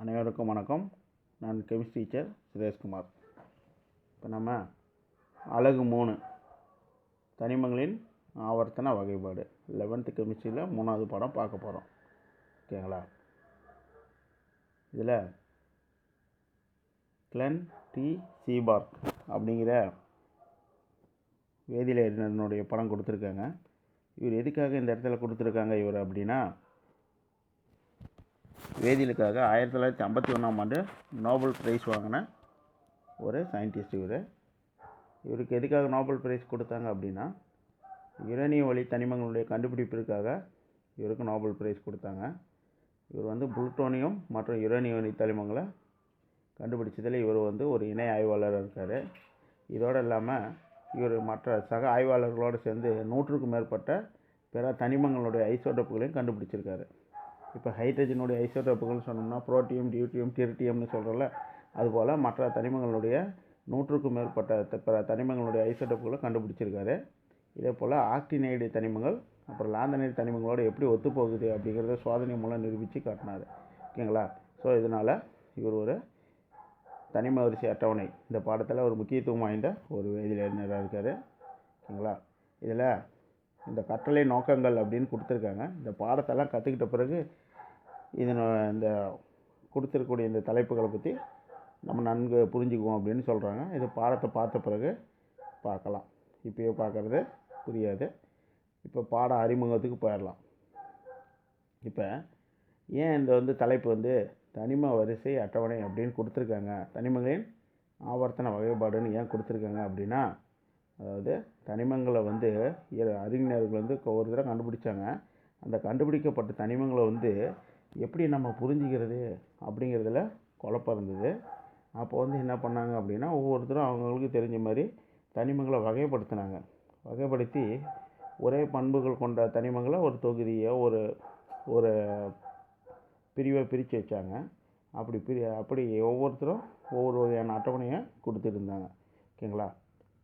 அனைவருக்கும் வணக்கம். நான் கெமிஸ்ட்ரி டீச்சர் சுரேஷ்குமார் இப்போ நம்ம அழகு மூணு. தனிமங்களின் ஆவர்த்தன வகைப்பாடு. லெவன்த்து கெமிஸ்ட்ரியில் மூணாவது பாடம் பார்க்க போகிறோம் ஓகேங்களா? இதில் கிளன் டி சீபார்க் அப்படிங்கிற வேதியியல் அறிஞனுடைய படம் கொடுத்துருக்காங்க. இவர் எதுக்காக இந்த இடத்துல கொடுத்துருக்காங்க இவர் அப்படின்னா வேதியியலுக்காக ஆயிரத்தி தொள்ளாயிரத்தி ஐம்பத்தி ஒன்றாம் ஆண்டு நோபல் ப்ரைஸ் வாங்கின ஒரு சயின்டிஸ்ட் இவர். இவருக்கு எதுக்காக நோபல் ப்ரைஸ் கொடுத்தாங்க அப்படின்னா யுரேனிய வழி தனிமங்களுடைய கண்டுபிடிப்பிற்காக இவருக்கு நோபல் ப்ரைஸ் கொடுத்தாங்க. இவர் வந்து புளுட்டோனியம் மற்றும் யுரேனிய வழி தனிமங்களை கண்டுபிடிச்சதில் இவர் வந்து ஒரு இணை ஆய்வாளராக இருக்கார். இதோடு இல்லாமல் இவர் மற்ற சக ஆய்வாளர்களோடு சேர்ந்து நூற்றுக்கும் மேற்பட்ட பிற தனிமங்களுடைய ஐசோடப்புகளையும் கண்டுபிடிச்சிருக்காரு. இப்போ ஹைட்ரஜனுடைய ஐசோடோப்புகள்னு சொன்னோம்னா புரோட்டியம் டியூட்டியம் டிரிட்டியம்னு சொல்கிறோம்ல அதுபோல் மற்ற தனிமங்களுடைய நூற்றுக்கும் மேற்பட்ட பிற தனிமங்களுடைய ஐசோடோப்புகளை கண்டுபிடிச்சிருக்காரு. இதே போல் ஆக்டினைடு தனிமங்கள் அப்புறம் லாந்தனைடு தனிமங்களோடு எப்படி ஒத்துப்போகுது அப்படிங்கிறத சோதனை மூலம் நிரூபித்து காட்டினார். ஓகேங்களா? ஸோ இதனால் இவர் ஒரு தனிம வரிசை அட்டவணை. இந்த பாடத்தில் ஒரு முக்கியத்துவம் வாய்ந்த ஒரு வேதியியல் இருக்கார். ஓகேங்களா? இதில் இந்த கட்டளை நோக்கங்கள் அப்படின்னு கொடுத்துருக்காங்க. இந்த பாடத்தெல்லாம் கற்றுக்கிட்ட பிறகு இது இந்த கொடுத்துருக்கக்கூடிய இந்த தலைப்புகளை பற்றி நம்ம நன்கு புரிஞ்சுக்குவோம் அப்படின்னு சொல்கிறாங்க இது பாடத்தை பார்த்த பிறகு பார்க்கலாம். இப்போயே பார்க்குறது புரியாது. இப்போ பாட அறிமுகத்துக்கு போயிடலாம். இப்போ ஏன் இந்த வந்து தலைப்பு வந்து தனிம வரிசை அட்டவணை அப்படின்னு கொடுத்துருக்காங்க? தனிமங்களின் ஆவர்த்தன வகைப்பாடுன்னு ஏன் கொடுத்துருக்காங்க அப்படின்னா அதாவது தனிமங்களை வந்து அறிஞர்கள் வந்து ஒரு தடவை கண்டுபிடிச்சாங்க. அந்த கண்டுபிடிக்கப்பட்ட தனிமங்களை வந்து எப்படி நம்ம புரிஞ்சுக்கிறது அப்படிங்கிறதுல குழப்பம் இருந்தது. அப்போ வந்து என்ன பண்ணாங்க அப்படின்னா ஒவ்வொருத்தரும் அவங்களுக்கு தெரிஞ்ச மாதிரி தனிமங்களை வகைப்படுத்தினாங்க. வகைப்படுத்தி ஒரே பண்புகள் கொண்ட தனிமங்களை ஒரு தொகுதியை ஒரு ஒரு பிரிவை பிரித்து வச்சாங்க. அப்படி பிரி அப்படி ஒவ்வொருத்தரும் ஒவ்வொரு வகையான அட்டவணையை கொடுத்துருந்தாங்க ஓகேங்களா?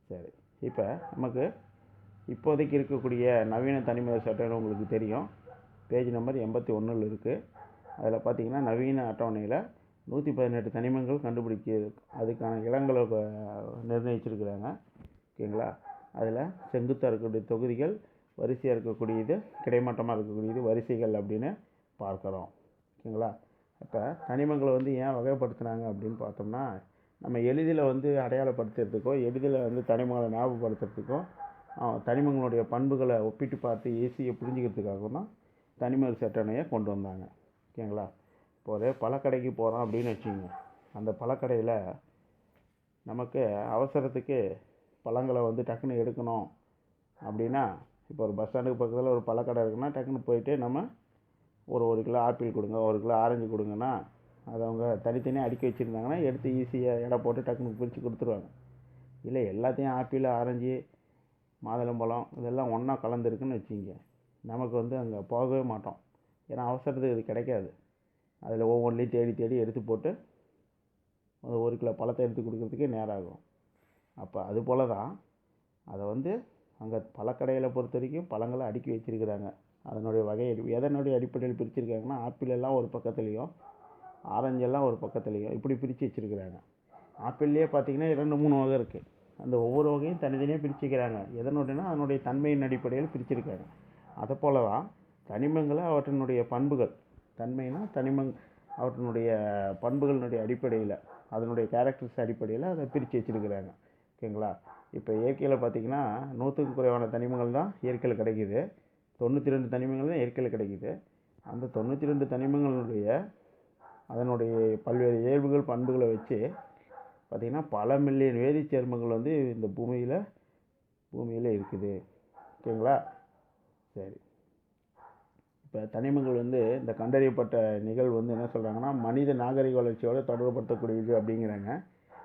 சரி. இப்போ நமக்கு இப்போதைக்கு இருக்கக்கூடிய நவீன தனிம அட்டவணை உங்களுக்கு தெரியும். பேஜ் நம்பர் எண்பத்தி ஒன்றில் இருக்குது அதில் பார்த்தீங்கன்னா நவீன அட்டவணையில் நூற்றி பதினெட்டு தனிமங்கள் கண்டுபிடிக்க அதுக்கான இடங்களை நிர்ணயிச்சிருக்கிறாங்க. ஓகேங்களா? அதில் செங்குத்தாக இருக்கக்கூடிய தொகுதிகள் வரிசையாக இருக்கக்கூடியது கிடைமட்டமாக இருக்கக்கூடியது வரிசைகள் அப்படின்னு பார்க்குறோம். ஓகேங்களா? இப்போ தனிமங்களை வந்து ஏன் வகைப்படுத்துனாங்க அப்படின்னு பார்த்தோம்னா நம்ம எளிதில் வந்து அடையாளப்படுத்துறதுக்கோ எளிதில் வந்து தனிமங்களை ஞாபகப்படுத்துறதுக்கோ தனிமங்களுடைய பண்புகளை ஒப்பிட்டு பார்த்து ஈஸியை புரிஞ்சுக்கிறதுக்காகவும் தான் தனிமர் சட்டணையை கொண்டு வந்தாங்க. ஓகேங்களா? இப்போ ஒரு பழக்கடைக்கு போகிறோம் அப்படின்னு வச்சுக்கோங்க அந்த பழக்கடையில் நமக்கு அவசரத்துக்கு பழங்களை வந்து டக்குன்னு எடுக்கணும் அப்படின்னா இப்போ ஒரு பஸ் ஸ்டாண்டுக்கு பக்கத்தில் ஒரு பழக்கடை இருக்குன்னா டக்குன்னு போயிட்டு நம்ம ஒரு ஒரு கிலோ ஆப்பிள் கொடுங்க ஒரு கிலோ ஆரஞ்சு கொடுங்கன்னா அதை அவங்க தனித்தனியாக அடுக்கி வச்சுருந்தாங்கன்னா எடுத்து ஈஸியாக எடை போட்டு டக்குன்னு பிரித்து கொடுத்துருவாங்க. இல்லை எல்லாத்தையும் ஆப்பிள் ஆரஞ்சு மாதுளம்பழம் இதெல்லாம் ஒன்றா கலந்துருக்குன்னு வச்சுங்க. நமக்கு வந்து அங்கே போகவே மாட்டோம். ஏன்னா அவசரத்துக்கு இது கிடைக்காது. அதில் ஒவ்வொன்றிலையும் தேடி தேடி எடுத்து போட்டு அந்த ஒரு கிலோ பழத்தை எடுத்து கொடுக்குறதுக்கே நேரம் ஆகும் அப்போ அது போல் தான் அதை வந்து அங்கே பழக்கடையில் பொறுத்த வரைக்கும் பழங்களை அடுக்கி வச்சிருக்கிறாங்க. அதனுடைய வகை எதனுடைய அடிப்படையில் பிரிச்சுருக்காங்கன்னா ஆப்பிள் எல்லாம் ஒரு பக்கத்துலேயும் ஆரஞ்செல்லாம் ஒரு பக்கத்துலேயும் இப்படி பிரித்து வச்சிருக்கிறாங்க. ஆப்பிள்லேயே பார்த்திங்கன்னா ரெண்டு மூணு வகை இருக்குது அந்த ஒவ்வொரு வகையும் தனித்தனியாக பிரிச்சுக்கிறாங்க. எதனுடையனா அதனுடைய தன்மையின் அடிப்படையில் பிரிச்சுருக்காங்க. அதை போல தான் தனிமங்களை அவற்றினுடைய பண்புகள். தன்மைனா தனிமங் அவற்றினுடைய பண்புகளினுடைய அடிப்படையில் அதனுடைய கேரக்டர்ஸ் அடிப்படையில் அதை பிரித்து வச்சிருக்கிறாங்க. ஓகேங்களா? இப்போ இயற்கையில் பார்த்தீங்கன்னா நூற்றுக்கும் குறைவான தனிமங்கள் தான் இயற்கையில் கிடைக்கிது. தொண்ணூற்றி ரெண்டு தனிமங்கள் தான் இயற்கையில் கிடைக்கிது. அந்த தொண்ணூற்றி ரெண்டு தனிமங்களுடைய அதனுடைய பல்வேறு இயல்புகள் பண்புகளை வச்சு பார்த்திங்கன்னா பல மில்லியன் வேதிச்சேர்மங்கள் வந்து இந்த பூமியில் பூமியில் இருக்குது. ஓகேங்களா? சரி. இப்போ தனிமங்கள் வந்து இந்த கண்டறியப்பட்ட நிகழ்வு வந்து என்ன சொல்கிறாங்கன்னா மனித நாகரிக வளர்ச்சியோட தொடர்புபடுத்தக்கூடியது அப்படிங்கிறாங்க.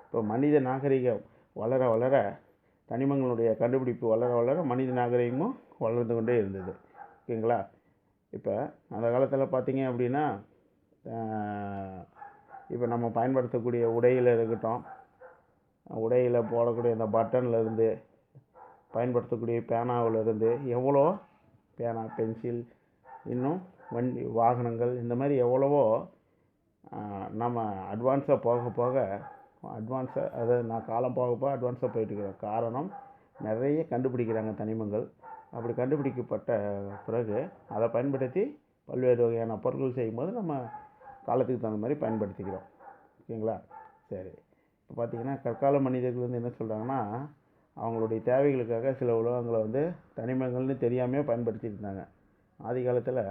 இப்போ மனித நாகரிகம் வளர வளர தனிமங்களுடைய கண்டுபிடிப்பு வளர வளர மனித நாகரிகமும் வளர்ந்து கொண்டே இருந்தது. ஓகேங்களா? இப்போ அந்த காலத்தில் பார்த்தீங்க அப்படின்னா இப்போ நம்ம பயன்படுத்தக்கூடிய உடையில் இருக்கட்டும் உடையில் போடக்கூடிய அந்த பட்டன்லேருந்து பயன்படுத்தக்கூடிய பேனாவிலேருந்து எவ்வளோ? பேனா பென்சில் இன்னும் வண்டி வாகனங்கள் இந்த மாதிரி எவ்வளவோ நம்ம அட்வான்ஸாக போக போக அட்வான்ஸாக அதாவது நான் காலம் போக போக அட்வான்ஸாக போயிட்டுருக்கிறோம் காரணம் நிறைய கண்டுபிடிக்கிறாங்க தனிமங்கள். அப்படி கண்டுபிடிக்கப்பட்ட பிறகு அதை பயன்படுத்தி பல்வேறு வகையான பொருட்கள் செய்யும்போது நம்ம காலத்துக்கு தகுந்த மாதிரி பயன்படுத்திக்கிறோம். ஓகேங்களா? சரி. இப்போ பார்த்தீங்கன்னா கற்கால மனிதர்கள் வந்து என்ன சொல்கிறாங்கன்னா அவங்களுடைய தேவைகளுக்காக சில உலகங்களை வந்து தனிமங்கள்னு தெரியாமையே பயன்படுத்தியிருந்தாங்க ஆதி காலத்தில்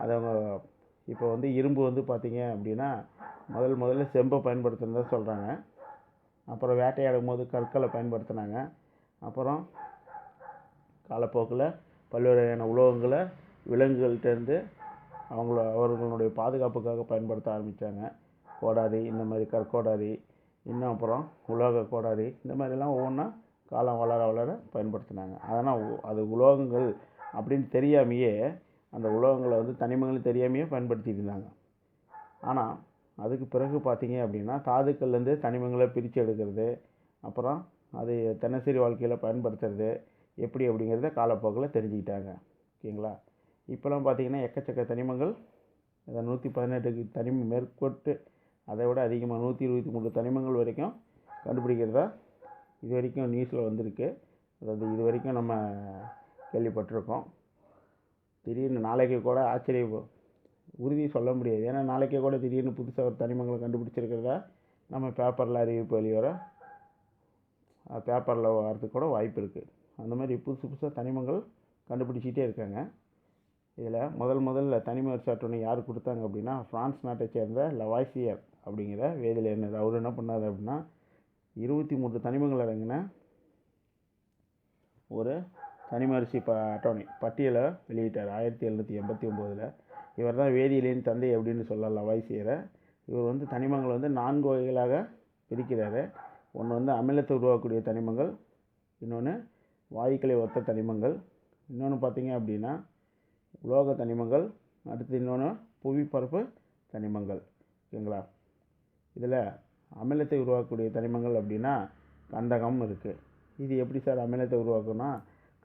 அதை அவங்க இப்போ வந்து இரும்பு வந்து பார்த்திங்க அப்படின்னா முதல் முதல்ல செம்பை பயன்படுத்தினதாக சொல்கிறாங்க அப்புறம் வேட்டையாடும் போது கற்களை பயன்படுத்தினாங்க. அப்புறம் காலப்போக்கில் பல்வேறு வகையான உலோகங்களை விலங்குகள்கிட்டேருந்து அவங்கள அவர்களுடைய பாதுகாப்புக்காக பயன்படுத்த ஆரம்பித்தாங்க கோடாரி இந்த மாதிரி கற்கோடாரி இன்னும் அப்புறம் உலோக கோடாரி இந்த மாதிரிலாம் ஒவ்வொன்றா காலம் வளர வளர பயன்படுத்தினாங்க. அதனால் அது உலோகங்கள் அப்படின்னு தெரியாமையே அந்த உலோகங்களை வந்து தனிமங்களும் தெரியாமையே பயன்படுத்திட்டு இருந்தாங்க. ஆனால் அதுக்கு பிறகு பார்த்தீங்க அப்படின்னா தாதுக்கள்லேருந்து தனிமங்களை பிரித்து எடுக்கிறது அப்புறம் அது தினசரி வாழ்க்கையில் பயன்படுத்துறது எப்படி அப்படிங்கிறத காலப்போக்கில் தெரிஞ்சுக்கிட்டாங்க. ஓகேங்களா? இப்போலாம் பார்த்திங்கன்னா எக்கச்சக்க தனிமங்கள் அதை நூற்றி பதினெட்டுக்கு தனிம மேற்கொட்டு அதை விட அதிகமாக நூற்றி இருபத்தி மூணு தனிமங்கள் வரைக்கும் கண்டுபிடிக்கிறதா இது வரைக்கும் நியூஸில் வந்திருக்கு. அதாவது இது வரைக்கும் நம்ம கேள்விப்பட்டிருக்கோம். திடீர்னு நாளைக்கு கூட ஆச்சரிய உறுதி சொல்ல முடியாது. ஏன்னா நாளைக்கே கூட திடீர்னு புதுசாக ஒரு தனிமங்களை கண்டுபிடிச்சிருக்கிறதா நம்ம பேப்பரில் அறிவிப்பு வெளிவர பேப்பரில் வரதுக்கு கூட வாய்ப்பு இருக்குது அந்த மாதிரி புதுசு புதுசாக தனிமங்கள் கண்டுபிடிச்சிட்டே இருக்காங்க. இதில் முதல் முதல்ல தனிம சாட்டொன்று யார் கொடுத்தாங்க அப்படின்னா ஃப்ரான்ஸ் நாட்டை சேர்ந்த லவாய்சியர் அப்படிங்கிற வேதியில் என்னது அவர் என்ன பண்ணார் அப்படின்னா இருபத்தி மூன்று தனிமங்கள் அடங்கின ஒரு தனிமரிசி ப அட்டவணை. பட்டியலை வெளியிட்டார். ஆயிரத்தி எழுநூற்றி எண்பத்தி ஒம்போதில். இவர் தான் வேதியியலின் தந்தை அப்படின்னு சொல்லலாம் வாய்ஸியரை இவர் வந்து தனிமங்கள் வந்து நான்கு வகைகளாக பிரிக்கிறாரு. ஒன்று வந்து அமிலத்தை உருவாக்கக்கூடிய தனிமங்கள் இன்னொன்று வாயுக்களை ஒத்த தனிமங்கள் இன்னொன்று பார்த்திங்க அப்படின்னா உலோக தனிமங்கள் அடுத்து இன்னொன்று புவிப்பரப்பு தனிமங்கள் ஓகேங்களா? இதில் அமிலத்தை உருவாக்கக்கூடிய தனிமங்கள் அப்படின்னா கந்தகம் இருக்குது இது எப்படி சார் அமிலத்தை உருவாக்குன்னா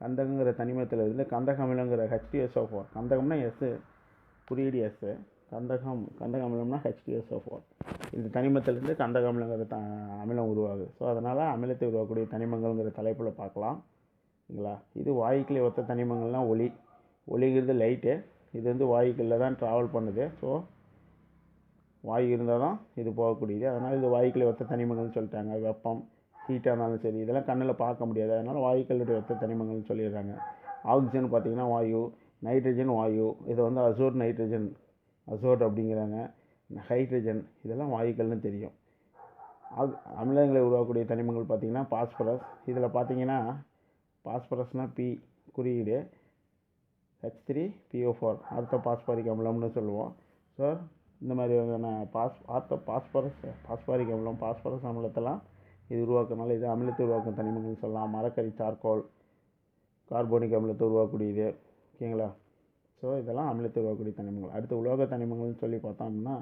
கந்தகங்கிற தனிமத்தில் இருந்து கந்தக அமிலங்கிற H two S O four கந்தகம்னா S குறியீடு எஸ்ஸு கந்தகம் கந்தக அமிலம்னா ஹெச்டிஎஸ்ஓ ஃபோர் இந்த தனிமத்திலிருந்து கந்தக அமிலங்கிற த அமிலம் உருவாகுது. ஸோ அதனால் அமிலத்தை உருவாக்கக்கூடிய தனிமங்கள்ங்கிற தலைப்பில் பார்க்கலாம். சரிங்களா இது வாயுக்களை ஒத்த தனிமங்கள்னால் ஒளி. ஒளிங்கிறது லைட்டு. இது வந்து வாயுக்களில் தான் ட்ராவல் பண்ணுது. ஸோ வாயு இருந்தால் தான் இது போகக்கூடியது. அதனால் இது வாயுக்களை ஒத்த தனிமங்கள்னு சொல்லிட்டாங்க. வெப்பம் ஹீட்டாக இருந்தாலும் சரி இதெல்லாம் கண்ணில் பார்க்க முடியாது. அதனால் வாயுக்களுடைய ஒத்த தனிமங்கள்னு சொல்லிடுறாங்க. ஆக்சிஜன் பார்த்திங்கன்னா வாயு நைட்ரஜன் வாயு இதை வந்து அசோட் நைட்ரஜன் அசோட் அப்படிங்கிறாங்க. ஹைட்ரஜன் இதெல்லாம் வாயுக்கள்னு தெரியும். ஆக் அமிலங்களை உருவாக்கக்கூடிய தனிமங்கள் பார்த்திங்கன்னா பாஸ்பரஸ் இதில் பார்த்தீங்கன்னா பாஸ்பரஸ்னால் பி குறியீடு. ஹெச் த்ரீ பிஓ ஃபோர் அடுத்த பாஸ்பாரிக் அமிலம்னு சொல்லுவோம். ஸோ இந்த மாதிரி பாஸ் ஆர்த்தோ பாஸ்பரஸ் பாஸ்பாரிக் அமிலம் பாஸ்பரஸ் அமிலத்தெல்லாம் இது உருவாக்கனால இது அமிலத்தை உருவாக்கும் தனிமங்கள்னு சொல்லலாம். மரக்கறி சார்கோல் கார்போனிக் அமிலத்தை உருவாக்கக்கூடியது. ஓகேங்களா? ஸோ இதெல்லாம் அமிலத்தை உருவாக்கக்கூடிய தனிமங்கள். அடுத்து உலோக தனிமங்கள்னு சொல்லி பார்த்தோம் அப்படின்னா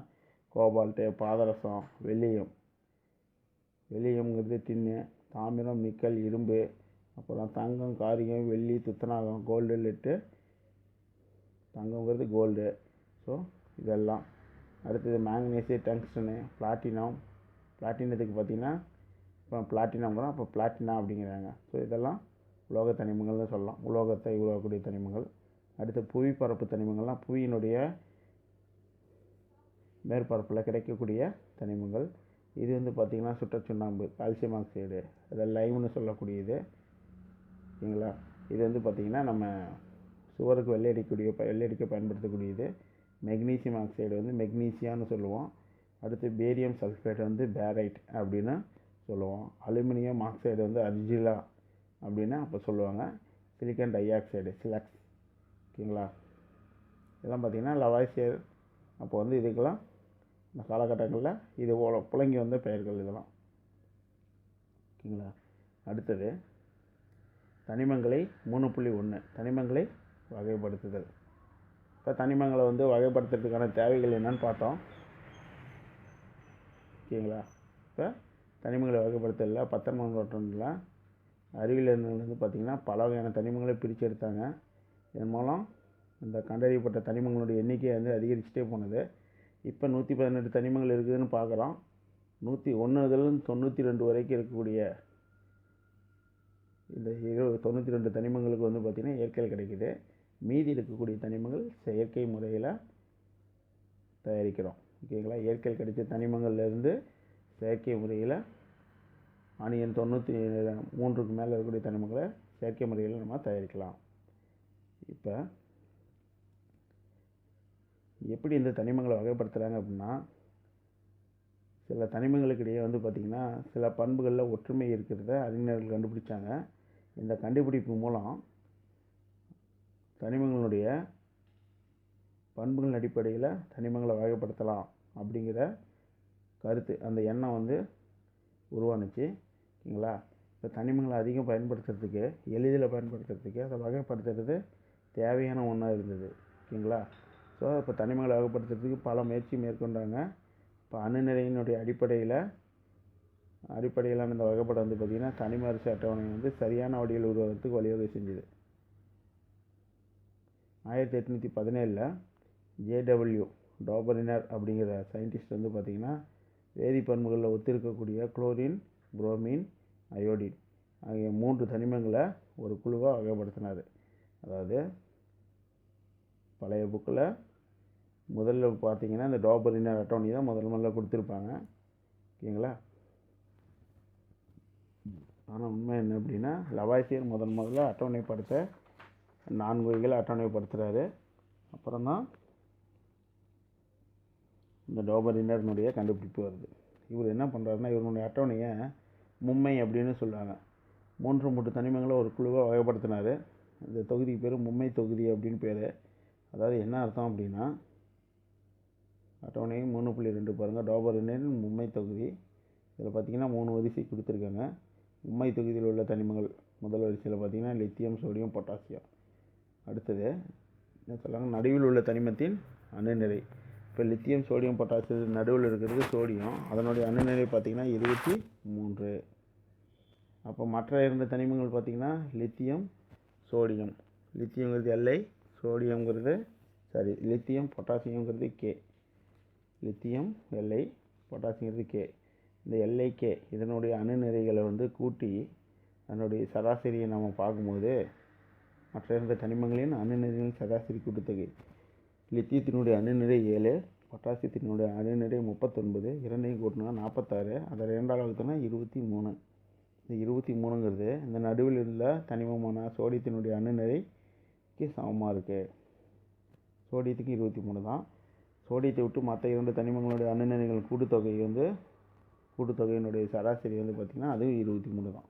கோபால்ட்டு பாதரசம் வெள்ளியம் வெள்ளியம்ங்கிறது தின்னு தாமிரம் நிக்கல் இரும்பு அப்புறம் தங்கம் காரியம் வெள்ளி துத்தநாகம் கோல்டு லெட்டு தங்கங்கிறது கோல்டு ஸோ இதெல்லாம். அடுத்தது மேங்கனீஸு டங்ஸ்டனு பிளாட்டினம் பிளாட்டினத்துக்கு பார்த்தீங்கன்னா இப்போ பிளாட்டினம்ங்கிறோம் அப்போ பிளாட்டினா அப்படிங்கிறாங்க. ஸோ இதெல்லாம் உலோக தனிமங்கள்னு சொல்லலாம். உலோகத்தை உருவாக்கக்கூடிய தனிமங்கள். அடுத்து புவிப்பரப்பு தனிமங்கள்லாம் புவியினுடைய மேற்பரப்பில் கிடைக்கக்கூடிய தனிமங்கள். இது வந்து பார்த்திங்கன்னா சுட்டச்சுண்ணாம்பு கால்சியம் ஆக்சைடு. அதை லைம்னு சொல்லக்கூடியது. சரிங்களா? இது வந்து பார்த்திங்கன்னா நம்ம சுவருக்கு வெள்ளையடிக்கக்கூடிய வெள்ளையடிக்க பயன்படுத்தக்கூடியது. மெக்னீசியம் ஆக்சைடு வந்து மெக்னீசியான்னு சொல்லுவோம். அடுத்து பேரியம் சல்ஃபேட் வந்து பேரைட் அப்படின்னு சொல்லுவோம். அலுமினியம் ஆக்சைடு வந்து அர்ஜிலா அப்படின்னா அப்போ சொல்லுவாங்க. Silicon dioxide silex. ஓகேங்களா? இதெல்லாம் பார்த்திங்கன்னா லவாய்சியர் அப்போ வந்து இதுக்கெல்லாம் இந்த காலகட்டங்களில் இது போல புழங்கி வந்த பெயர்கள் இதெல்லாம். ஓகேங்களா? அடுத்தது தனிமங்களை மூணு புள்ளி ஒன்று தனிமங்களை வகைப்படுத்துதல். இப்போ தனிமங்களை வந்து வகைப்படுத்துறதுக்கான தேவைகள் என்னன்னு பார்த்தோம். ஓகேங்களா? இப்போ தனிமங்களை வகைப்படுத்தல பத்தொன்பதாம் நூற்றாண்டில் அறிவியல் வந்து பார்த்திங்கன்னா பல வகையான தனிமங்களை பிரித்து எடுத்தாங்க. இதன் மூலம் இந்த கண்டறியப்பட்ட தனிமங்களுடைய எண்ணிக்கை வந்து அதிகரிச்சுட்டே போனது. இப்போ நூற்றி பதினெட்டு தனிமங்கள் இருக்குதுன்னு பார்க்குறோம் நூற்றி ஒன்றுலேருந்து தொண்ணூற்றி ரெண்டு வரைக்கும் இருக்கக்கூடிய இந்த தொண்ணூற்றி ரெண்டு தனிமங்களுக்கு வந்து பார்த்திங்கன்னா இயற்கையில் கிடைக்கிது. மீதி இருக்கக்கூடிய தனிமங்கள் செயற்கை முறையில் தயாரிக்கிறோம். ஓகேங்களா? இயற்கையில் கிடைச்ச தனிமங்கள்லேருந்து செயற்கை முறையில் ஆனியன் தொண்ணூற்றி மூன்றுக்கு மேலே இருக்கக்கூடிய தனிமங்களை செயற்கை முறையில் நம்ம தயாரிக்கலாம். இப்போ எப்படி இந்த தனிமங்களை வகைப்படுத்துகிறாங்க அப்படின்னா சில தனிமங்களுக்கு இடையே வந்து பார்த்திங்கன்னா சில பண்புகளில் ஒற்றுமை இருக்கிறத அறிஞர்கள் கண்டுபிடிச்சாங்க. இந்த கண்டுபிடிப்பு மூலம் தனிமங்களுடைய பண்புகளின் அடிப்படையில் தனிமங்களை வகைப்படுத்தலாம் அப்படிங்கிற கருத்து அந்த எண்ணம் வந்து உருவானுச்சு. ஓகேங்களா? இப்போ தனிமங்களை அதிகம் பயன்படுத்துறதுக்கு எளிதில் பயன்படுத்துறதுக்கு அதை வகைப்படுத்துறது தேவையான ஒன்றாக இருந்தது. ஓகேங்களா? ஸோ இப்போ தனிமங்களை வகைப்படுத்துறதுக்கு பல முயற்சி மேற்கொண்டாங்க. இப்போ அணுநிலையினுடைய அடிப்படையில் அடிப்படையிலான இந்த வகைப்படம் வந்து பார்த்திங்கன்னா தனிம அரசு அட்டவணை வந்து சரியான வடிகள் உருவாகிறதுக்கு வழிவகை செஞ்சுது. ஆயிரத்தி எட்நூற்றி பதினேழில் ஜேடபிள்யூ டோபரினர் அப்படிங்கிற சயின்டிஸ்ட் வந்து பார்த்திங்கன்னா வேதிப்பண்புகளில் ஒத்திருக்கக்கூடிய குளோரின் புரோமின் அயோடின் ஆகிய மூன்று தனிமங்களை ஒரு குழுவாக வகைப்படுத்தினார். அதாவது பழைய புக்கில் முதல்ல பார்த்தீங்கன்னா இந்த டோபரினர் அட்டோனி தான் முதல் முதல்ல கொடுத்துருப்பாங்க. ஓகேங்களா? ஆனால் உண்மை என்ன அப்படின்னா லவாய்சியர் முதல் முதல்ல அட்டவணைப்படுத்த நான்கு வகைகளை அட்டவணைப்படுத்துகிறாரு அப்புறம் தான் இந்த டோபரினர்னுடைய கண்டுபிடிப்பு வருது. இவர் என்ன பண்ணுறாருன்னா இவருடைய அட்டவணையை மும்மை அப்படின்னு சொல்லுவாங்க. மூன்று மூன்று தனிமங்களை ஒரு குழுவாக வகைப்படுத்தினார். இந்த தொகுதிக்கு பேர் மும்மை தொகுதி அப்படின்னு பேர். அதாவது என்ன அர்த்தம் அப்படின்னா அட்டவணை மூணு புள்ளி ரெண்டு பாருங்கள் டோபரினர் மும்மை தொகுதி. இதில் பார்த்தீங்கன்னா மூணு வரிசை கொடுத்துருக்காங்க. மும்மை தொகுதியில் உள்ள தனிமங்கள். முதல் வரிசையில் பார்த்தீங்கன்னா லித்தியம் சோடியம் பொட்டாசியம். அடுத்தது என்ன சொல்கிறாங்க நடுவில் உள்ள தனிமத்தின் அணுநிறை இப்போ லித்தியம் சோடியம் பொட்டாசியம் நடுவில் இருக்கிறது சோடியம் அதனுடைய அணுநிறை பார்த்திங்கன்னா இருபத்தி மூன்று. அப்போ மற்ற இரண்டு தனிமங்கள் பார்த்திங்கன்னா லித்தியம் சோடியம் லித்தியங்கிறது எல்ஐ சோடியம்ங்கிறது சாரி லித்தியம் பொட்டாசியங்கிறது கே லித்தியம் எல்ஐ பொட்டாசியங்கிறது கே இந்த எல்ஐகே இதனுடைய அணுநிறைகளை வந்து கூட்டி அதனுடைய சராசரியை நம்ம பார்க்கும்போது மற்ற இரண்டு தனிமங்களின் அணுநிறைகளின் சராசரி கூட்டுத்தொகை. லித்தியத்தினுடைய அணுநிறை ஏழு பொட்டாசியத்தினுடைய அணுநிறை முப்பத்தொன்பது இரண்டையும் கூட்டினா நாற்பத்தாறு அதை ரெண்டால் வகுத்தோன்னா இருபத்தி மூணு இந்த இருபத்தி மூணுங்கிறது இந்த நடுவில் உள்ள தனிமமான சோடியத்தினுடைய அணுநிறைக்கு சமமாக இருக்குது சோடியத்துக்கு இருபத்தி மூணு தான். சோடியத்தை விட்டு மற்ற இரண்டு தனிமங்களுடைய அணுநிறைகள் கூட்டுத்தொகை வந்து கூட்டுத்தொகையினுடைய சராசரி வந்து பார்த்திங்கன்னா அதுவும் இருபத்தி மூணு தான்.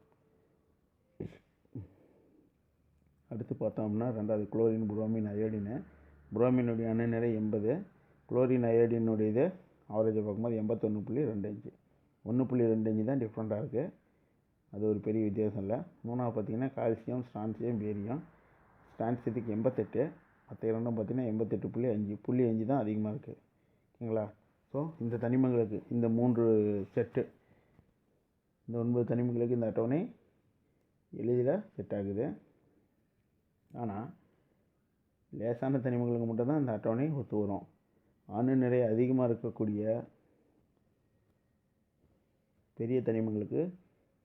அடுத்து பார்த்தோம்னா ரெண்டாவது குளோரின் புரோமின் அயோடினு. புரோமினுடைய அணுநிறை எண்பது குளோரின் அயோடினுடைய இது ஆவரேஜை பார்க்கும்போது எண்பத்தொன்று புள்ளி ரெண்டு அஞ்சு ஒன்று புள்ளி ரெண்டு அஞ்சு தான் டிஃப்ரெண்ட்டாக இருக்குது அது ஒரு பெரிய வித்தியாசம் இல்லை. மூணாவது பார்த்திங்கன்னா கால்சியம் ஸ்டான்சியம் பேரியம் ஸ்டான்சியத்துக்கு எண்பத்தெட்டு மற்ற இரண்டும் பார்த்திங்கன்னா எண்பத்தெட்டு புள்ளி அஞ்சு புள்ளி அஞ்சு தான் அதிகமாக இருக்குது ஓகேங்களா? ஸோ இந்த தனிமங்களுக்கு இந்த மூன்று செட்டு இந்த ஒன்பது தனிமங்களுக்கு இந்த அட்டவணை எளிதில் செட் ஆகுது. ஆனால் லேசான தனிமங்களுக்கு மட்டும்தான் இந்த அட்டவணை ஒத்து வரும். அணு நிறை அதிகமாக இருக்கக்கூடிய பெரிய தனிமங்களுக்கு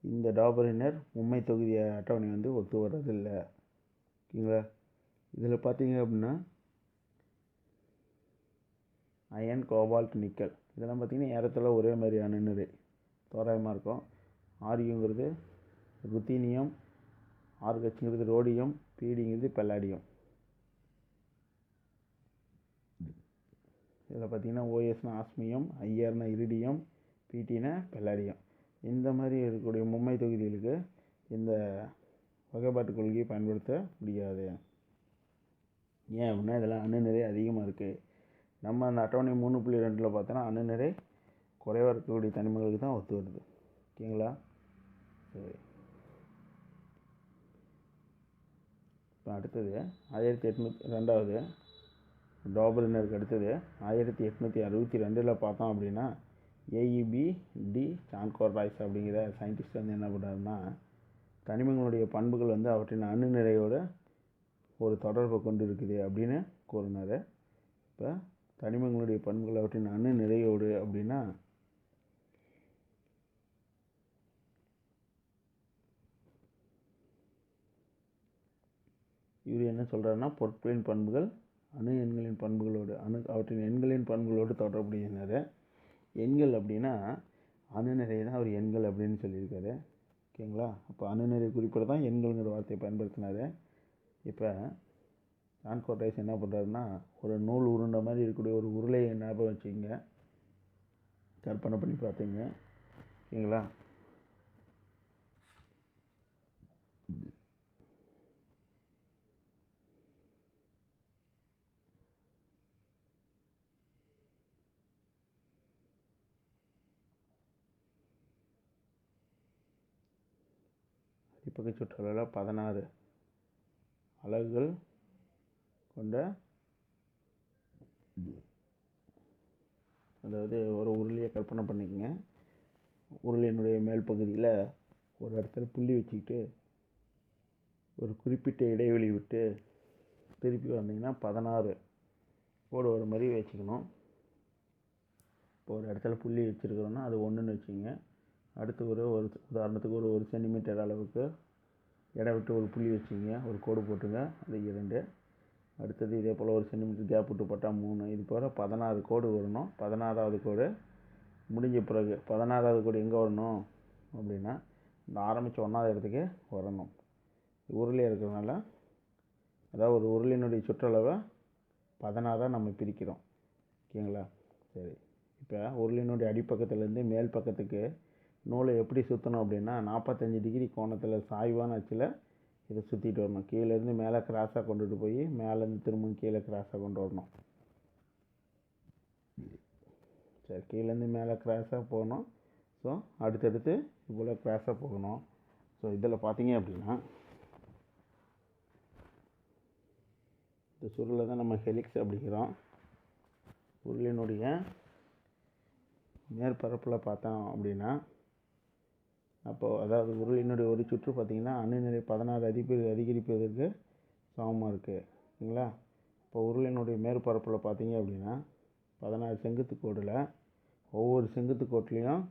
இந்த டாபரினர் உண்மை தொகுதி அட்டவணை வந்து ஒத்து வர்றதில்லை. ஓகேங்களா? இதில் பார்த்தீங்க அப்படின்னா அயன் கோபால்ட் நிக்கல். இதெல்லாம் பார்த்தீங்கன்னா ஏறத்தாழ ஒரே மாதிரியான நிறை. தோராயமாக இருக்கும். ஆரியுங்கிறது ருத்தீனியம் ஆர்கச்சுங்கிறது ரோடியம் பீடிங்கிறது பெல்லாடியம். இதில் பார்த்தீங்கன்னா ஓஎஸ்னா ஆஸ்மியம் ஐஆர்னா இரிடியம் பிடினா பெல்லாடியம் இந்த மாதிரி இருக்கக்கூடிய மும்மை தொகுதிகளுக்கு இந்த வகைப்பாட்டு கொள்கையை பயன்படுத்த முடியாது. ஏன் அப்படின்னா இதெல்லாம் அணுநிறை அதிகமாக இருக்குது நம்ம அந்த அட்டவணை மூணு புள்ளி ரெண்டில் பார்த்தோன்னா அணுநிறை குறைவாக இருக்கக்கூடிய தனிமங்களுக்கு தான் ஒத்து வருது. ஓகேங்களா? சரி. இப்போ அடுத்தது ஆயிரத்தி எட்நூத்தி ரெண்டாவது டாபரினருக்கு அடுத்தது ஆயிரத்தி எட்நூற்றி அறுபத்தி ரெண்டில் பார்த்தோம் அப்படின்னா A E B de Chancourtois அப்படிங்கிற சயின்டிஸ்ட் வந்து என்ன பண்ணுறாருன்னா தனிமங்களுடைய பண்புகள் வந்து அவற்றின் அணுநிறையோட ஒரு தொடர்பை கொண்டு இருக்குது அப்படின்னு கூறினார். இப்போ தனிமங்களுடைய பண்புகள் அவற்றின் அணு நிறையோடு அப்படின்னா இவர் என்ன சொல்கிறாருன்னா பொருட்களின் பண்புகள் அணு எண்களின் பண்புகளோடு அணு அவற்றின் எண்களின் பண்புகளோடு தொடர்புடையது எண்கள் அப்படின்னா அணுநிறைய தான் அவர் எண்கள் அப்படின்னு சொல்லியிருக்காரு. ஓகேங்களா? அப்போ அணுநிறை குறிப்பிட தான் எண்கள்ங்கிற வார்த்தையை பயன்படுத்தினார். இப்போ ஜான்கோட்டைஸ் என்ன பண்ணுறாருன்னா ஒரு நூல் உருண்டை மாதிரி இருக்கக்கூடிய ஒரு உருளையை ஞாபகம் வச்சுங்க. கற்பனை பண்ணி பார்த்தீங்க. ஓகேங்களா? அடிப்பகை சுற்றளவில் பதினாறு அலகுகள் கொண்ட அதாவது ஒரு உருளையை கற்பனை பண்ணிக்கங்க. உருளையினுடைய மேல் பகுதியில் ஒரு இடத்துல புள்ளி வச்சுக்கிட்டு ஒரு குறிப்பிட்ட இடைவெளி விட்டு திருப்பி வந்தீங்கன்னா பதினாறு கோடு ஒரு மாதிரி வச்சுக்கணும். இப்போ ஒரு இடத்துல புள்ளி வச்சுருக்கிறோன்னா அது ஒன்றுன்னு வச்சுக்கோங்க. அடுத்து ஒரு ஒரு உதாரணத்துக்கு ஒரு ஒரு சென்டிமீட்டர் அளவுக்கு இடம் விட்டு ஒரு புள்ளி வச்சுங்க. ஒரு கோடு போட்டுங்க. அது இரண்டு. அடுத்தது இதே போல் ஒரு சென்டிமீட்டர் கேப் விட்டு போட்டால் மூணு. இது போல் பதினாறு கோடு வரணும். பதினாறாவது கோடு முடிஞ்ச பிறகு பதினாறாவது கோடு எங்கே வரணும் அப்படின்னா இந்த ஆரம்பித்த ஒன்றாவது இடத்துக்கு வரணும். உருளையாக இருக்கிறதுனால அதாவது ஒரு உருளினுடைய சுற்றளவை பதினாறாக நம்ம பிரிக்கிறோம். ஓகேங்களா? சரி. இப்போ உருளினுடைய அடிப்பக்கத்துலேருந்து மேல் பக்கத்துக்கு நூலை எப்படி சுற்றணும் அப்படின்னா நாற்பத்தஞ்சு டிகிரி கோணத்தில் சாய்வான அச்சில் இதை சுற்றிட்டு வரணும். கீழேருந்து மேலே கிராஸாக கொண்டுட்டு போய் மேலேருந்து திரும்பவும் கீழே கிராஸாக கொண்டு வரணும். சரி கீழேருந்து மேலே கிராஸாக போகணும். ஸோ அடுத்தடுத்து இவ்வளோ கிராஸாக போகணும். ஸோ இதில் பார்த்தீங்க அப்படின்னா இந்த சுருளை தான் நம்ம ஹெலிக்ஸ் அப்படிங்கிறோம். உருளினுடைய மேற்பரப்பில் பார்த்தோம் அப்படின்னா அப்போது அதாவது உருளினுடைய ஒரு சுற்று பார்த்திங்கன்னா அணுநிலை பதினாறு அதிபி அதிகரிப்பதற்கு சமமாக இருக்குது ஓகேங்களா இப்போ உருளினுடைய மேற்பரப்பில் பார்த்தீங்க அப்படின்னா பதினாறு செங்குத்து கோடில் ஒவ்வொரு செங்குத்து கோட்லேயும்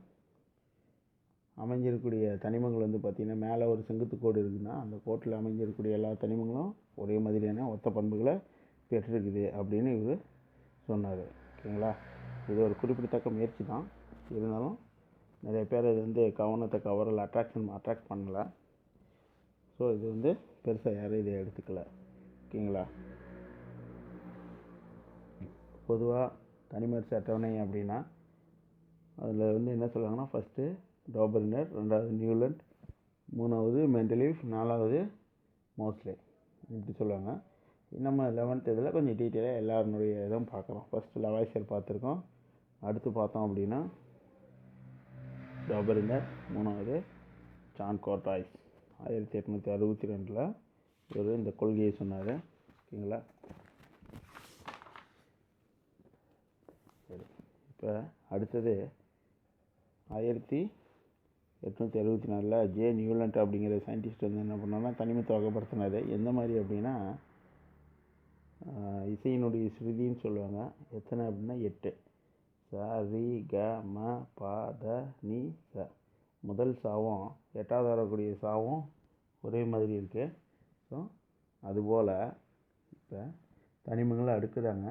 அமைஞ்சிருக்கக்கூடிய தனிமங்கள் வந்து பார்த்திங்கன்னா மேலே ஒரு செங்குத்து கோடு இருக்குதுன்னா அந்த கோட்டில் அமைஞ்சிருக்கக்கூடிய எல்லா தனிமங்களும் ஒரே மாதிரியான ஒத்த பண்புகளை பெற்றிருக்குது அப்படின்னு இவர் சொன்னார். ஓகேங்களா இது ஒரு குறிப்பிடத்தக்க முயற்சி தான். இருந்தாலும் நிறைய பேர் இது வந்து கவனத்தை கவரலை அட்ராக்ஷன் அட்ராக்ட் பண்ணலை. ஸோ இது வந்து பெருசாக யாரும் இதை எடுத்துக்கல. ஓகேங்களா? பொதுவாக தனிமரிசை அட்டவணை அப்படின்னா அதில் வந்து என்ன சொல்லுவாங்கன்னா ஃபஸ்ட்டு டோபர்னர் ரெண்டாவது நியூலண்ட் மூணாவது மெண்டலீஃப் நாலாவது மோஸ்ட்லி இப்படி சொல்லுவாங்க. நம்ம லெவன்த் இதில் கொஞ்சம் டீட்டெயிலாக எல்லாருடைய இதுவும் பார்க்குறோம் ஃபஸ்ட்டு லவாய்சர் பார்த்துருக்கோம். அடுத்து பார்த்தோம் அப்படின்னா டோபரினர் மூணாவது ஜான் கோர்டாய்ஸ் ஆயிரத்தி எட்நூற்றி அறுபத்தி ரெண்டில் இவர் இந்த கொள்கையை சொன்னார். ஓகேங்களா? சரி இப்போ அடுத்தது ஆயிரத்தி எட்நூற்றி அறுபத்தி நாலில் ஜே நியூலண்ட் அப்படிங்கிற சயின்டிஸ்ட் வந்து என்ன பண்ணார்னா தனிமத்தை வகைப்படுத்தினார் எந்த மாதிரி அப்படின்னா இசையினுடைய ஸ்ருதின்னு சொல்லுவாங்க. எத்தனை அப்படின்னா எட்டு. ச ரி க ம ப த நி ச. முதல் சாவும் எட்டாவது வரக்கூடிய சாவும் ஒரே மாதிரி இருக்குது ஸோ அதுபோல் இப்போ தனிமங்களை அடுக்குறாங்க.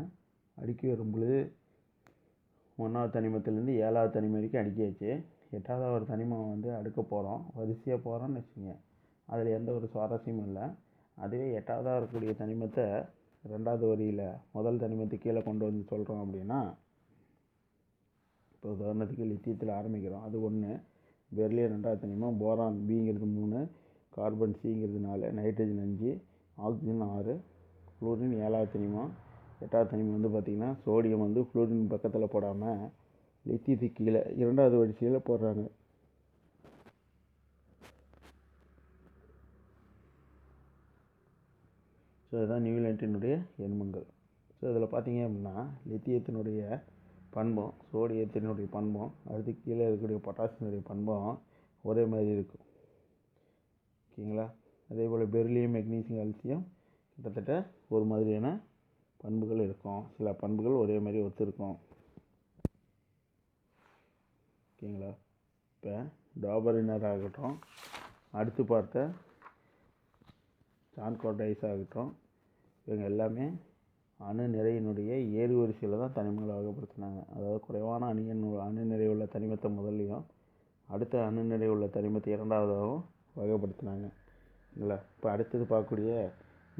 அடுக்கி வரும்பொழுது ஒன்றாவது தனிமத்திலேருந்து ஏழாவது தனிமம் வரைக்கும் அடுக்கியாச்சு. எட்டாவது ஒரு தனிமம் வந்து அடுக்க போகிறோம் வரிசையாக போகிறோம்னு வச்சுங்க அதில் எந்த ஒரு சுவாரஸ்யமும் இல்லை. அதுவே எட்டாவதாக இருக்கக்கூடிய தனிமத்தை ரெண்டாவது வரியில் முதல் தனிமத்தை கீழே கொண்டு வந்து சொல்கிறோம் அப்படின்னா இப்போ உதாரணத்துக்கு லித்தியத்தில் ஆரம்பிக்கிறோம். அது ஒன்று பெர்லியம் ரெண்டாவது தனிமம் போரான் பிங்கிறது மூணு. கார்பன் சிங்கிறது நாலு. நைட்ரஜன் அஞ்சு. ஆக்சிஜன் ஆறு. குளோரின் ஏழாவது தனிமம் எட்டாவது தனிமம் வந்து பார்த்திங்கன்னா சோடியம் வந்து ஃப்ளூரின் பக்கத்தில் போடாமல் லித்தியத்துக்கு கீழே இரண்டாவது வரிசையில் போடுறாங்க. ஸோ இதுதான் நியூலாண்டினுடைய எண்மங்கள் ஸோ இதில் பார்த்தீங்க அப்படின்னா லித்தியத்தினுடைய பண்பும் சோடியத்தினுடைய பண்பும் அடுத்து கீழே இருக்கக்கூடிய பொட்டாசியனுடைய பண்பும் ஒரே மாதிரி இருக்கும். ஓகேங்களா? அதே போல் பெர்லியம் மெக்னீசியம் அல்சியம் கிட்டத்தட்ட ஒரு மாதிரியான பண்புகள் இருக்கும். சில பண்புகள் ஒரே மாதிரி ஒத்துருக்கும். ஓகேங்களா? இப்போ டாபரினர் ஆகட்டும் அடுத்து பார்த்த சான்கோட்டைஸ் ஆகட்டும் இவங்க எல்லாமே அணு நிறையினுடைய ஏறு வரிசையில் தான் தனிமங்களை வகைப்படுத்தினாங்க. அதாவது குறைவான அணியன் அணு நிறை உள்ள தனிமத்தை முதல்லையும் அடுத்த அணு நிறை உள்ள தனிமத்தை இரண்டாவதாகவும் வகைப்படுத்தினாங்க. இல்லை இப்போ அடுத்தது பார்க்கக்கூடிய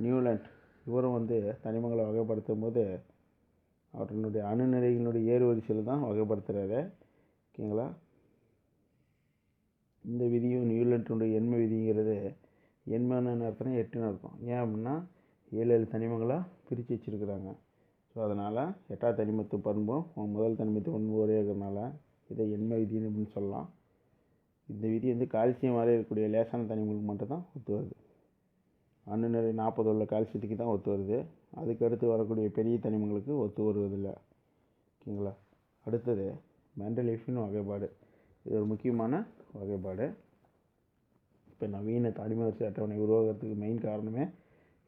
நியூலண்ட் இவரும் வந்து தனிமங்களை வகைப்படுத்தும் போது அவற்றினுடைய அணு நிறைகளுடைய ஏறு வரிசையில் தான் வகைப்படுத்துகிறாரு ஓகேங்களா? இந்த விதியும் நியூலண்ட்டுடைய எண்மை விதிங்கிறது எண்மன்னு அர்த்தம் எட்டுன்னு அர்த்தம். ஏன் அப்படின்னா ஏழு ஏழு தனிமங்களாக பிரித்து வச்சுருக்குறாங்க. ஸோ அதனால் எட்டாவது தனிமத்து பண்பும் முதல் தனிமத்து பண்பு ஒரே இருக்கிறனால இதை எண்ம விதின்னு அப்படின்னு சொல்லலாம். இந்த விதி வந்து கால்சியம் வரை இருக்கக்கூடிய லேசான தனிமங்களுக்கு மட்டும்தான் ஒத்து வருது. அணு நிறை நாற்பது உள்ள கால்சியத்துக்கு தான் ஒத்து வருது. அதுக்கு அடுத்து வரக்கூடிய பெரிய தனிமங்களுக்கு ஒத்து வருவதில்லை. ஓகேங்களா? அடுத்தது மெண்டலிஃபின் வகைப்பாடு. இது ஒரு முக்கியமான வகைப்பாடு. இப்போ நவீன தனிம வரிசை அட்டவணை உருவாகிறதுக்கு மெயின் காரணமே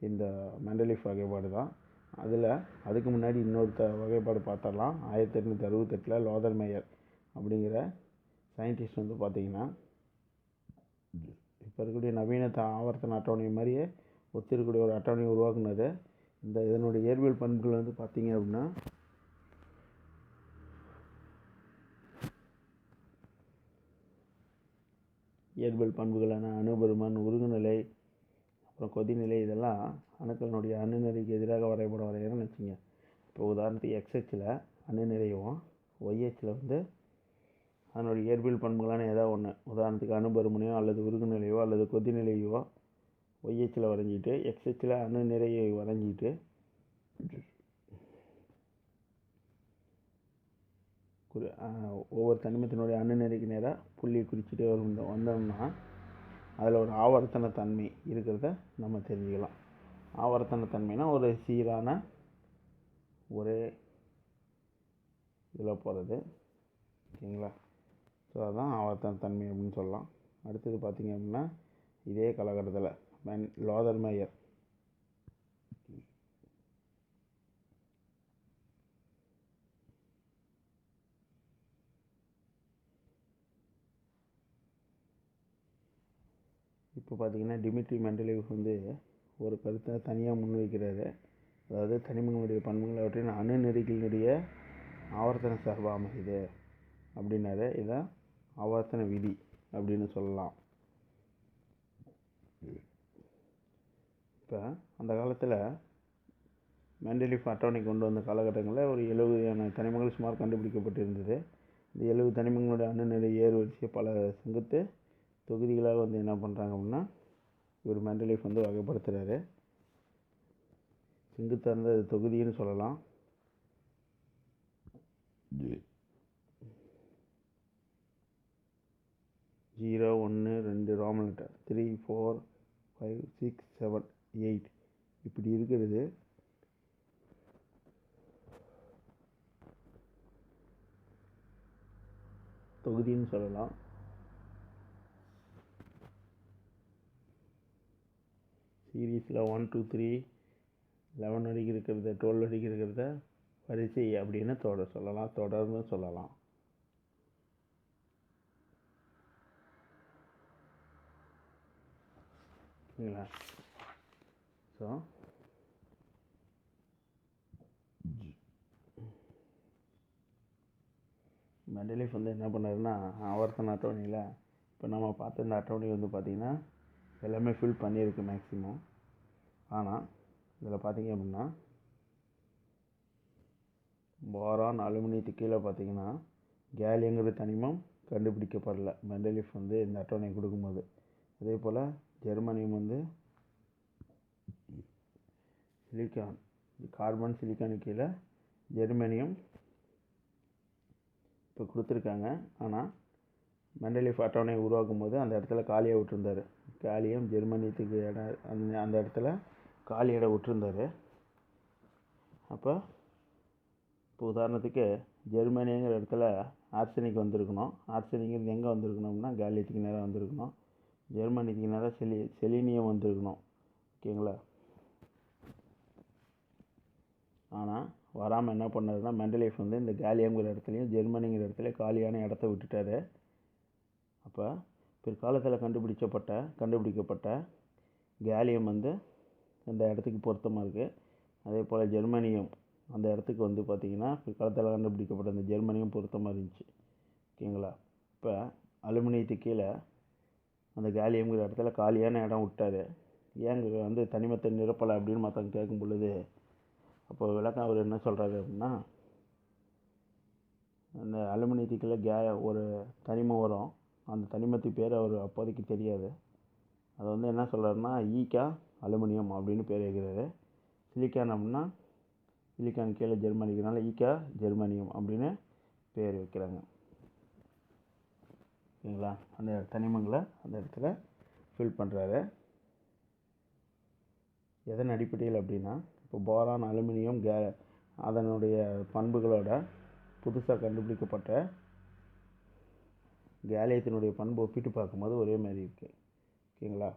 இந்த மெண்டலிஃப் வகைப்பாடு தான். அதில் அதுக்கு முன்னாடி இன்னொரு த வகைப்பாடு பார்த்தரலாம் ஆயிரத்தி எட்நூற்றி அறுபத்தெட்டில் லோதர் மேயர் அப்படிங்கிற சயின்டிஸ்ட் வந்து பார்த்திங்கன்னா இப்போ இருக்கக்கூடிய நவீன த ஆவர்த்தன அட்டவணை மாதிரியே ஒத்திருக்கக்கூடிய ஒரு அட்டவணையை உருவாக்குனது. இந்த இதனுடைய இயற்பியல் பண்புகள் வந்து பார்த்திங்க அப்படின்னா இயற்பியல் பண்புகளான அணுபெருமன் உருகுநிலை அப்புறம் கொதிநிலை இதெல்லாம் அணுக்களினுடைய அணுநிலைக்கு எதிராக வரைபடம் வரைகிறோம்னு வச்சுங்க. இப்போ உதாரணத்துக்கு எக்ஸ்ஹெச்சில் அணுநிலையும் ஒய்ஹெச்சில் வந்து அதனுடைய இயற்பியல் பண்புகளான ஏதாவது ஒன்று உதாரணத்துக்கு அணுபருமனையோ அல்லது உருகுநிலையோ அல்லது கொதிநிலையோ ஒய்ஹெச்சில் வரைஞ்சிட்டு எக்ஸ்ஹெச்சில் அணு நிறையை வரைஞ்சிட்டு குறி ஒவ்வொரு தனிமத்தினுடைய அணு நிறைக்கு நேராக புள்ளியை குறிச்சிட்டே வரும் வந்தோம்னா அதில் ஒரு ஆவர்த்தன தன்மை இருக்கிறத நம்ம தெரிஞ்சுக்கலாம். ஆவர்த்தன தன்மைனா ஒரு சீரான ஒரே இதில் போகிறது. ஓகேங்களா? ஸோ அதுதான் ஆவர்த்தன தன்மை அப்படின்னு சொல்லலாம். அடுத்தது பார்த்திங்க அப்படின்னா இதே காலகட்டத்தில் மென் லோதர் மேயர் இப்போ பார்த்தீங்கன்னா டிமிட்ரி மெண்டலிவ் வந்து ஒரு கருத்தை தனியாக முன்வைக்கிறாரு. அதாவது தனிமங்களுடைய பண்புகள் அவற்றின் அணு நெறிகளினுடைய ஆவர்த்தன சார்பாக அமையுது அப்படின்னாரு. இதான் ஆவர்த்தன விதி அப்படின்னு சொல்லலாம். இப்போ அந்த காலத்தில் மெண்டலிஃப் அட்டவணை கொண்டு வந்த காலகட்டங்களில் ஒரு எழுபதான தனிமங்கள் சுமார் கண்டுபிடிக்கப்பட்டிருந்தது. இந்த எழுபது தனிமங்களுடைய அணு நிலை ஏறு வரிசையை பல சங்கத்து தொகுதிகளாக வந்து என்ன பண்ணுறாங்க அப்படின்னா இவர் மெண்டலிஃப் வந்து வகைப்படுத்துகிறாரு செங்குத்தார்ந்த தொகுதின்னு சொல்லலாம். ஜீரோ ஒன்று ரெண்டு Roman letter three four five six seven eight இப்படி இருக்கிறது. தொகுதின்னு சொல்லலாம். சீரீஸில் ஒன் டூ த்ரீ லெவன் வரைக்கும் இருக்கிறத டுவெல் வரைக்கும் இருக்கிறத வரிசை அப்படின்னு தொடர் சொல்லலாம் தொடர்ந்து சொல்லலாம். ஓகேங்களா ஸோ மெண்டலிஃப் வந்து என்ன பண்ணாருன்னா ஆவர்த்தன அட்டவணையில் இப்போ நம்ம பார்த்த இந்த அட்டவணை வந்து பார்த்திங்கன்னா எல்லாமே ஃபில் பண்ணியிருக்கு மேக்ஸிமம் ஆனால் இதில் பார்த்தீங்க அப்படின்னா போரான் அலுமினியத்துக்கு கீழே பார்த்தீங்கன்னா கேலியங்கிற தனிமம் கண்டுபிடிக்கப்படல. மெண்டலிஃப் வந்து இந்த அட்டவணை கொடுக்கும்போது. அதே போல் ஜெர்மனியம் வந்து சிலிக்கான் கார்பன் சிலிக்கானு கீழே ஜெர்மனியம் இப்போ கொடுத்துருக்காங்க. ஆனால் மெண்டலிஃப் அட்டவணை உருவாக்கும் போது அந்த இடத்துல காலியாக விட்டுருந்தார். காலியம் ஜெர்மனியத்துக்கு இடம் அந்த அந்த இடத்துல காலி இடம் விட்டுருந்தாரு. அப்போ இப்போ உதாரணத்துக்கு ஜெர்மனிங்கிற இடத்துல ஆர்சனிக் வந்திருக்கணும். ஆர்சனிக்கிறது எங்கே வந்திருக்கணும்னா காலியத்துக்கு நேராக வந்திருக்கணும். ஜெர்மனிக்கு நேராக செலி செலினியம் வந்திருக்கணும். ஓகேங்களா? ஆனால் வராமல் என்ன பண்ணாருன்னா மெண்டலைஃப் வந்து இந்த கேலியம்ங்கிற இடத்துலையும் ஜெர்மனிங்கிற இடத்துல காலியான இடத்த விட்டுட்டாரு. அப்போ பிற்காலத்தில் கண்டுபிடிச்சப்பட்ட கண்டுபிடிக்கப்பட்ட கேலியம் வந்து இந்த இடத்துக்கு பொருத்தமாக இருக்குது அதே போல் ஜெர்மனியம் அந்த இடத்துக்கு வந்து பார்த்திங்கன்னா பிற்காலத்தில் கண்டுபிடிக்கப்பட்ட அந்த ஜெர்மனியும் பொருத்தமாக இருந்துச்சு. ஓகேங்களா? இப்போ அலுமினியத்துக்கு கீழே அந்த கேலியம்ங்கிற இடத்துல காலியான இடம் விட்டார். ஏங்க வந்து தனிமத்தை நிரப்பலை அப்படின்னு மற்றவங்க கேட்கும் பொழுது அப்போ விளக்கம் அவர் என்ன சொல்கிறாரு அப்படின்னா அந்த அலுமினியத்துக்குள்ளே கே ஒரு தனிமம் வரும் அந்த தனிமத்துக்கு பேர் அவர் அப்போதைக்கு தெரியாது. அது வந்து என்ன சொல்கிறாருன்னா ஈக்கா அலுமினியம் அப்படின்னு பேர் வைக்கிறாரு சிலிக்கான் அப்படின்னா சிலிக்கான் கீழே ஜெர்மனிக்கிறனால ஈக்கா ஜெர்மனியம் அப்படின்னு பேர் வைக்கிறாங்க. ஓகேங்களா அந்த தனிமங்களை அந்த இடத்துல ஃபில் பண்ணுறாரு எதன் அடிப்படையில் அப்படின்னா இப்போ போரான் அலுமினியம் கே அதனுடைய பண்புகளோட புதுசாக கண்டுபிடிக்கப்பட்ட கேலியத்தினுடைய பண்பு ஒப்பிட்டு பார்க்கும்போது ஒரே மாதிரி இருக்குது ஓகேங்களா?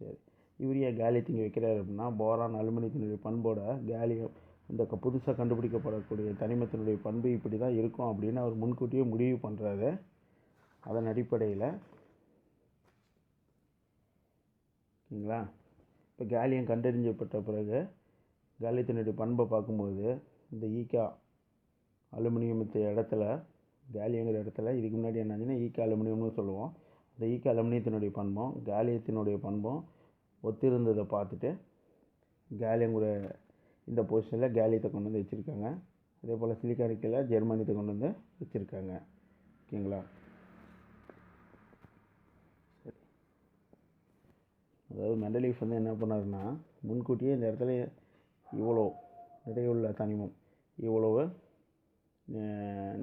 சரி. இவர் ஏன் இங்கே வைக்கிறாரு அப்படின்னா போரான் அலுமினியத்தினுடைய பண்போட கேலியம் இந்த புதுசாக கண்டுபிடிக்கப்படக்கூடிய தனிமத்தினுடைய பண்பு இப்படி தான் இருக்கும் அப்படின்னு அவர் முன்கூட்டியே முடிவு பண்ணுறாரு அதன் அடிப்படையில் ஓகேங்களா? இப்போ கேலியம் கண்டறிஞ்சப்பட்ட பிறகு கேலியத்தினுடைய பண்பை பார்க்கும்போது இந்த ஈக்கா அலுமினியம் இடத்துல காலியங்கிற இடத்துல இதுக்கு முன்னாடி என்னாச்சுன்னா ஈக்க அலுமினியம்னு சொல்லுவோம். அந்த ஈக்க அலுமினியத்தினுடைய பண்பும் காலியத்தினுடைய பண்பும் ஒத்திருந்ததை பார்த்துட்டு கேலியங்கிற இந்த பொசிஷனில் கேலியத்தை கொண்டு வந்து வச்சுருக்காங்க. அதே போல் சிலிக்கானிக்கில் ஜெர்மானியத்தை கொண்டு வந்து வச்சுருக்காங்க. ஓகேங்களா? சரி. அதாவது மெண்டலீஃப் வந்து என்ன பண்ணாருன்னா முன்கூட்டியே இந்த இடத்துல இவ்வளோ நிறையுள்ள தனிமம் இவ்வளவு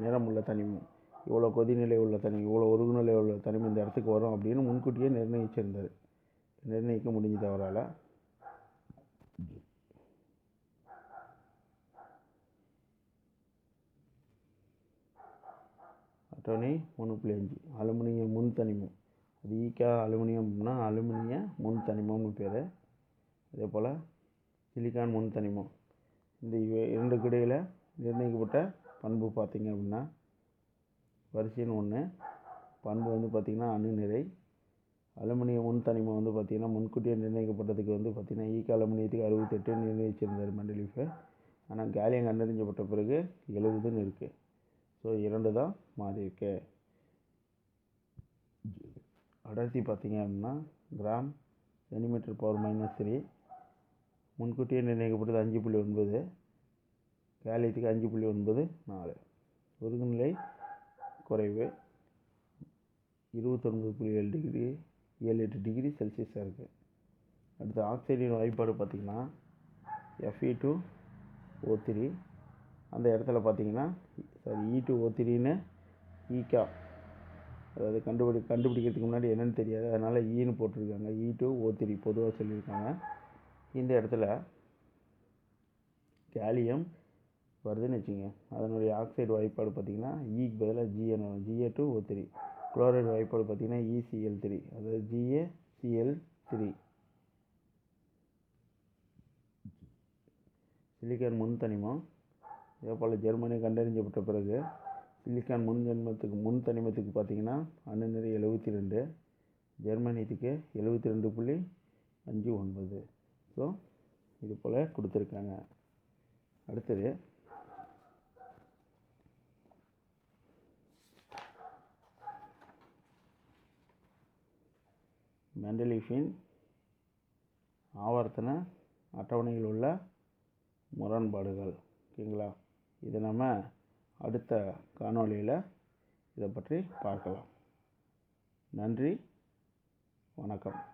நிறமுள்ள தனிமம். இவ்வளோ கொதிநிலை உள்ள தனிமம் இவ்வளோ உருகுநிலை உள்ள தனிமம் இந்த இடத்துக்கு வரும் அப்படின்னு முன்கூட்டியே நிர்ணயிச்சிருந்தது. நிர்ணயிக்க முடிஞ்சது அவரால். அட்டோனி மூணு புள்ளி அஞ்சு. அலுமினிய முன் தனிமம். அது e ஈக்கா அலுமினியம்னா அலுமினிய முன் தனிமம்னு பேர். அதே போல் சிலிக்கான் முன் தனிமம். இந்த இரண்டுக்கு இடையில் நிர்ணயிக்கப்பட்ட பண்பு பார்த்திங்க அப்படின்னா வரிசைன்னு ஒன்று பண்பு வந்து பார்த்திங்கன்னா அணு நிறை அலுமினிய முன் தனிமம் வந்து பார்த்திங்கன்னா முன்கூட்டியே நிர்ணயிக்கப்பட்டதுக்கு வந்து பார்த்திங்கன்னா ஈக்க அலுமினியத்துக்கு அறுபத்தெட்டு நிர்ணயிச்சிருந்தார் மெண்டலீஃபு. ஆனால் காலியம் கண்டறிஞ்சப்பட்ட பிறகு எழுபதுன்னு இருக்குது ஸோ இரண்டு தான் மாறியிருக்கு அடர்த்தி பார்த்தீங்க அப்படின்னா gram centimetre power minus three முன்கூட்டியே நிர்ணயிக்கப்பட்டது அஞ்சு புள்ளி ஒன்பது. கேலியத்துக்கு அஞ்சு புள்ளி ஒன்பது நாலு. ஒருங்குநிலை குறைவு இருபத்தொன்பது புள்ளி ஏழு டிகிரி ஏழு எட்டு டிகிரி செல்சியஸாக இருக்குது அடுத்து ஆக்சைடின் வாய்ப்பாடு பார்த்திங்கன்னா எஃப்இ டூ ஓ த்ரீ அந்த இடத்துல பார்த்தீங்கன்னா சாரி இ டூ ஓ த்ரீன்னு இகா அதாவது கண்டுபிடி கண்டுபிடிக்கிறதுக்கு முன்னாடி என்னன்னு தெரியாது. அதனால் ஈன்னு e போட்டிருக்காங்க. இ டூ ஓ த்ரீ பொதுவாக சொல்லியிருக்காங்க. இந்த இடத்துல கேலியம் வருதுன்னு வச்சுங்க அதனுடைய ஆக்சைடு வாய்ப்பாடு பார்த்தீங்கன்னா ஈக்கு பதிலாக ஜிஎன் வரும் GA two O three chloride வாய்ப்பாடு பார்த்தீங்கன்னா இசிஎல் த்ரீ அதாவது ஜிஏ சிஎல் த்ரீ சிலிக்கான் முன் தனிமம் இதே போல் ஜெர்மனி கண்டறிஞ்சப்பட்ட பிறகு சிலிக்கான் முன் ஜென்மத்துக்கு முன் தனிமத்துக்கு பார்த்தீங்கன்னா அணு எழுபத்தி ரெண்டு ஜெர்மனியத்துக்கு எழுபத்தி ரெண்டு புள்ளி அஞ்சு ஒன்பது. ஸோ இது போல் கொடுத்துருக்காங்க. அடுத்தது மெண்டலீஃபின் ஆவர்த்தன அட்டவணையில் உள்ள முரண்பாடுகள். ஓகேங்களா? இது நம்ம அடுத்த காணொளியில் இதை பற்றி பார்க்கலாம். நன்றி. வணக்கம்.